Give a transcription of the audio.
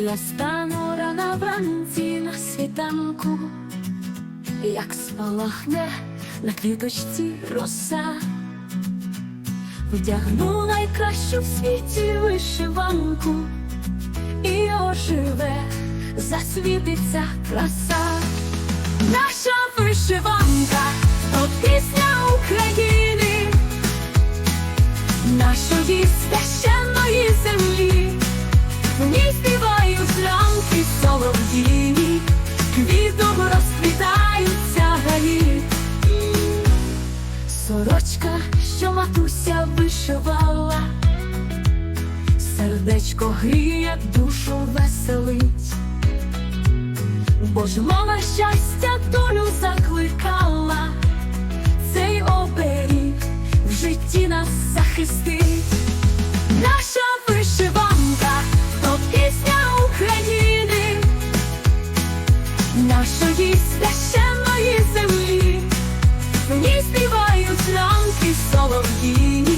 Я стану рано вранці на світанку, як спалахне на квіточці роса, вдягну найкращу в світі вишиванку, і оживе, засвітиться краса. Наша вишиванка то пісня України, нашої священної землі. Сорочка, що матуся вишивала, сердечко гріє, душу веселить, бо ж мова щастя долю закликала, співають ранки солов'їні.